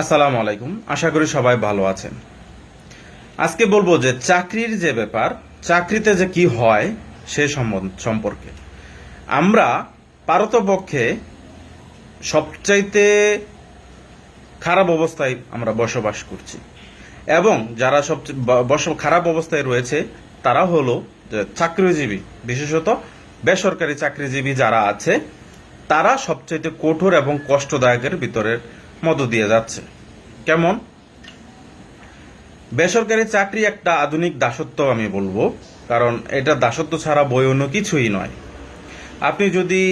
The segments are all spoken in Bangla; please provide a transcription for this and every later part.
আসসালামু আলাইকুম। আশা করি সবাই ভালো আছেন। আজকে বলব যে চাকরির যে ব্যাপার, চাকরিতে যে কি হয় সে সম্পর্কে। আমরা পারতপক্ষে সবচাইতে খারাপ অবস্থায় আমরা বসবাস করছি। এবং যারা সবচেয়ে খারাপ অবস্থায় রয়েছে, তারা হলো চাকরিজীবী। বিশেষত বেসরকারি চাকরিজীবী যারা আছে, তারা সবচাইতে কঠোর এবং কষ্টদায়কের ভিতরের মধ্য দিয়ে যাচ্ছে। কেমন? বেসরকারি চাকরি একটা আধুনিক দাসত্ব আমি বলব, কারণ এটা দাসত্ব ছাড়া বই অন্য কিছুই নয়। আপনি যদি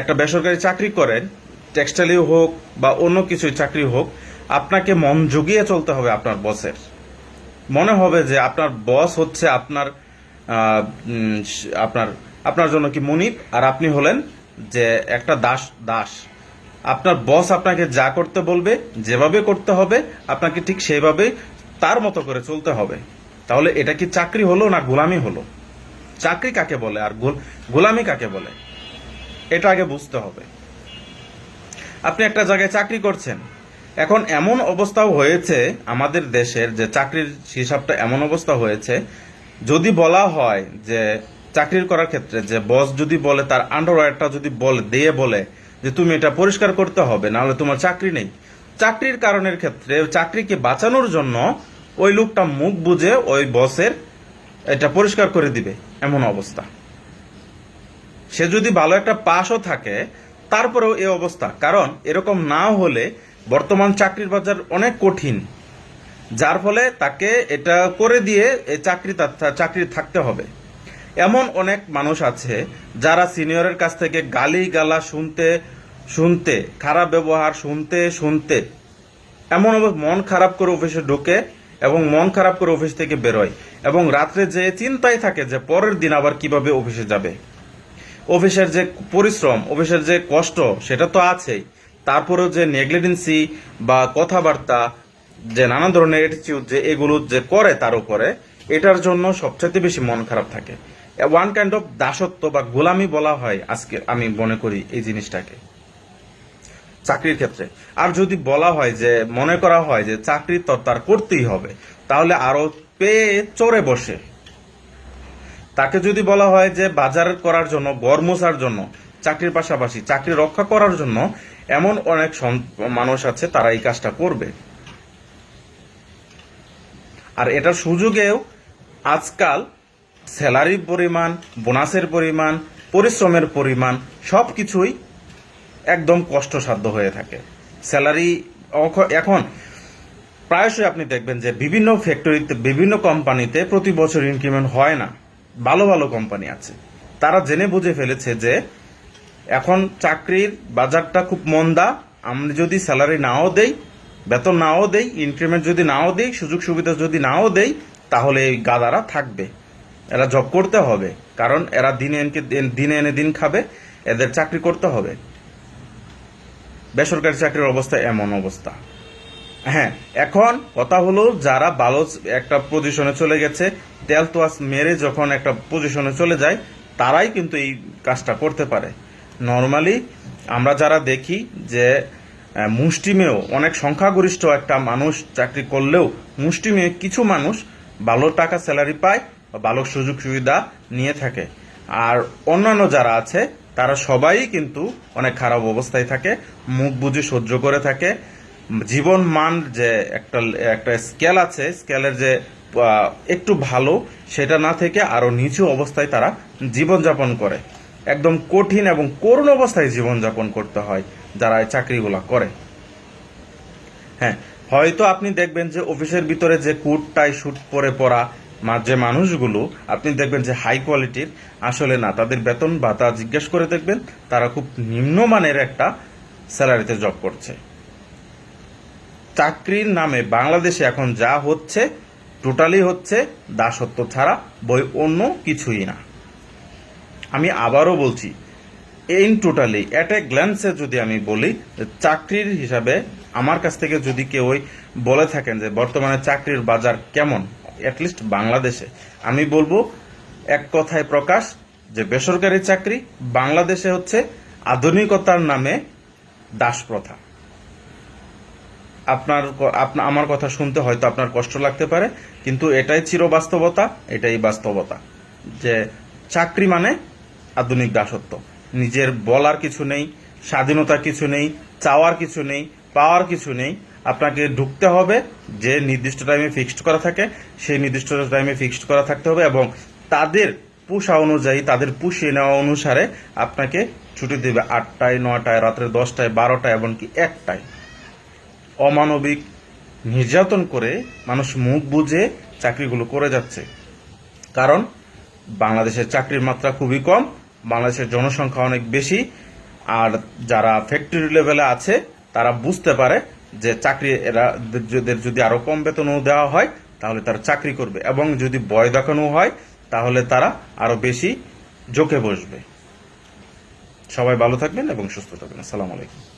একটা বেসরকারি চাকরি করেন টেক্সটাইলে হোক বা অন্য কিছু চাকরি হোক, আপনাকে মন জুগিয়ে চলতে হবে আপনার বসের। মনে হবে যে আপনার বস হচ্ছে আপনার আপনার আপনার জন্য কি মনিব, আর আপনি হলেন যে একটা দাস দাস। আপনার বস আপনাকে যা করতে বলবে, যেভাবে করতে হবে, আপনাকে ঠিক সেভাবে তার মতো করে চলতে হবে। তাহলে এটা কি চাকরি হলো না গোলামি হলো? চাকরি কাকে বলে আর গোল- গোলামি কাকে বলে? এটা আগে বুঝতে হবে। আপনি একটা জায়গায় চাকরি করছেন। এখন এমন অবস্থাও হয়েছে আমাদের দেশের যে চাকরির হিসাবটা এমন অবস্থা হয়েছে, যদি বলা হয় যে চাকরির করার ক্ষেত্রে যে বস যদি বলে, তার আন্ডারওয়্যারটা যদি বলে, দিয়ে বলে যে তুমি এটা পরিষ্কার করতে হবে, নাহলে তোমার চাকরি নেই। চাকরির কারণের ক্ষেত্রে চাকরিকে বাঁচানোর জন্য ওই লোকটা মুখ বুঝে ওই বসের এটা পরিষ্কার করে দিবে, এমন অবস্থা। সে যদি ভালো একটা পাশও থাকে, তারপরেও এই অবস্থা। কারণ এরকম না হলে বর্তমান চাকরির বাজার অনেক কঠিন। যার ফলে তাকে এটা করে দিয়ে চাকরি চাকরি থাকতে হবে। এমন অনেক মানুষ আছে যারা সিনিয়রের কাছ থেকে গালি গালা শুনতে শুনতে, খারাপ ব্যবহার শুনতে শুনতে, এমন মন খারাপ করে অফিসে ঢোকে এবং মন খারাপ করে অফিস থেকে বেরোয় এবং রাত্রে যে চিন্তায় থাকে যে পরের দিন আবার কীভাবে অফিসে যাবে। অফিসের যে পরিশ্রম, অফিসের যে কষ্ট, সেটা তো আছেই। তারপরেও যে নেগলিডেন্সি বা কথাবার্তা, যে নানা ধরনের অ্যাটিটিউড যে এগুলো যে করে তার উপরে, এটার জন্য সবচেয়ে বেশি মন খারাপ থাকে। ওয়ান কাইন্ড অফ দাসত্ব বা গোলামি বলা হয় আজকে আমি মনে করি এই জিনিসটাকে। চাকরির ক্ষেত্রে। আর যদি বলা হয় যে, মনে করা হয় যে চাকরি তো তার করতেই হবে, তাহলে আরও পেয়ে চড়ে বসে। তাকে যদি বলা হয় যে, বাজার করার জন্য, গড় মোছার জন্য, চাকরির পাশাপাশি চাকরি রক্ষা করার জন্য, এমন অনেক মানুষ আছে তারা এই কাজটা করবে। আর এটার সুযোগেও আজকাল স্যালারির পরিমাণ, বোনাসের পরিমাণ, পরিশ্রমের পরিমাণ সব কিছুই একদম কষ্টসাধ্য হয়ে থাকে। স্যালারি এখন প্রায়শই আপনি দেখবেন যে বিভিন্ন ফ্যাক্টরিতে, বিভিন্ন কোম্পানিতে প্রতি বছর ইনক্রিমেন্ট হয় না। ভালো ভালো কোম্পানি আছে। তারা জেনে বুঝে ফেলেছে যে এখন চাকরির বাজারটা খুব মন্দা। আমরা যদি স্যালারি নাও দেই, বেতন নাও দেই ইনক্রিমেন্ট যদি নাও দেই সুযোগ সুবিধা যদি নাও দেই, তাহলে এই গাদারা থাকবে। এরা জব করতে হবে, কারণ এরা দিনে এনকে দিনে এনে দিন খাবে, এদের চাকরি করতে হবে। বেসরকারি চাকরির অবস্থা এমন অবস্থা। হ্যাঁ এখন কথা হলো যারা ভালো একটা পজিশনে চলে গেছে তেল তোয়াস মেরে যখন একটা পজিশনে চলে যায়, তারাই কিন্তু এই কাজটা করতে পারে। নর্মালি আমরা যারা দেখি যে মুষ্টিমেয়, অনেক সংখ্যাগরিষ্ঠ একটা মানুষ চাকরি করলেও মুষ্টিমেয় কিছু মানুষ ভালো টাকা স্যালারি পায় বা ভালো সুযোগ সুবিধা নিয়ে থাকে। আর অন্যান্য যারা আছে, তারা সবাই কিন্তু অনেক খারাপ অবস্থায় থাকে, মুখ বুঝে সহ্য করে থাকে। জীবন মান যে একটা একটা স্কেল আছে স্কেলের যে একটু ভালো, সেটা না থেকে আরও নিচু অবস্থায় তারা জীবনযাপন করে। একদম কঠিন এবং করুণ অবস্থায় জীবনযাপন করতে হয়, যারা এই চাকরিগুলা করে। হ্যাঁ হয়তো আপনি দেখবেন যে অফিসের ভিতরে যে কুট টাই শুট পরে মা- যে মানুষগুলো, আপনি দেখবেন যে হাই কোয়ালিটির আসলে না, তাদের বেতন ভাতা জিজ্ঞেস করে দেখবেন, তারা খুব নিম্নমানের একটা স্যালারিতে জব করছে। চাকরির নামে বাংলাদেশে এখন যা হচ্ছে টোটালি হচ্ছে দাসত্ব ছাড়া বই অন্য কিছুই না। আমি আবারও বলছি ইন টোটালি অ্যাট এ গ্ল্যান্সে যদি আমি বলি, চাকরির হিসাবে আমার কাছ থেকে যদি কেউ বলে থাকেন যে বর্তমানে চাকরির বাজার কেমন অ্যাটলিস্ট বাংলাদেশে। আমি বলব, এক কথায় প্রকাশ, যে বেসরকারি চাকরি বাংলাদেশে হচ্ছে আধুনিকতার নামে দাস প্রথা। আপনার আমার কথা শুনতে হয়তো আপনার কষ্ট লাগতে পারে, কিন্তু এটাই চিরবাস্তবতা এটাই বাস্তবতা। যে চাকরি মানে আধুনিক দাসত্ব। নিজের বলার কিছু নেই, স্বাধীনতার কিছু নেই, চাওয়ার কিছু নেই, পাওয়ার কিছু নেই আপনাকে ঢুকতে হবে, যে নির্দিষ্ট টাইমে ফিক্সড করা থাকে, সেই নির্দিষ্ট টাইমে ফিক্সড করা থাকতে হবে এবং তাদের পুষা অনুযায়ী, তাদের পুষিয়ে নেওয়া অনুসারে আপনাকে ছুটি দেবে আটটায় নটায় রাত্রে দশটায়, বারোটায়, এমনকি একটায়। অমানবিক নির্যাতন করে মানুষ মুখ বুঝে চাকরিগুলো করে যাচ্ছে। কারণ বাংলাদেশের চাকরির মাত্রা খুবই কম, বাংলাদেশের জনসংখ্যা অনেক বেশি, আর যারা ফ্যাক্টরি লেভেলে আছে, তারা বুঝতে পারে যে চাকরি এরা যদি আরও কম বেতনও দেওয়া হয়, তাহলে তারা চাকরি করবে। এবং যদি বয় দেখানো হয়, তাহলে তারা আরও বেশি ঝোঁকে বসবে। সবাই ভালো থাকবেন এবং সুস্থ থাকবেন। আসসালামু আলাইকুম।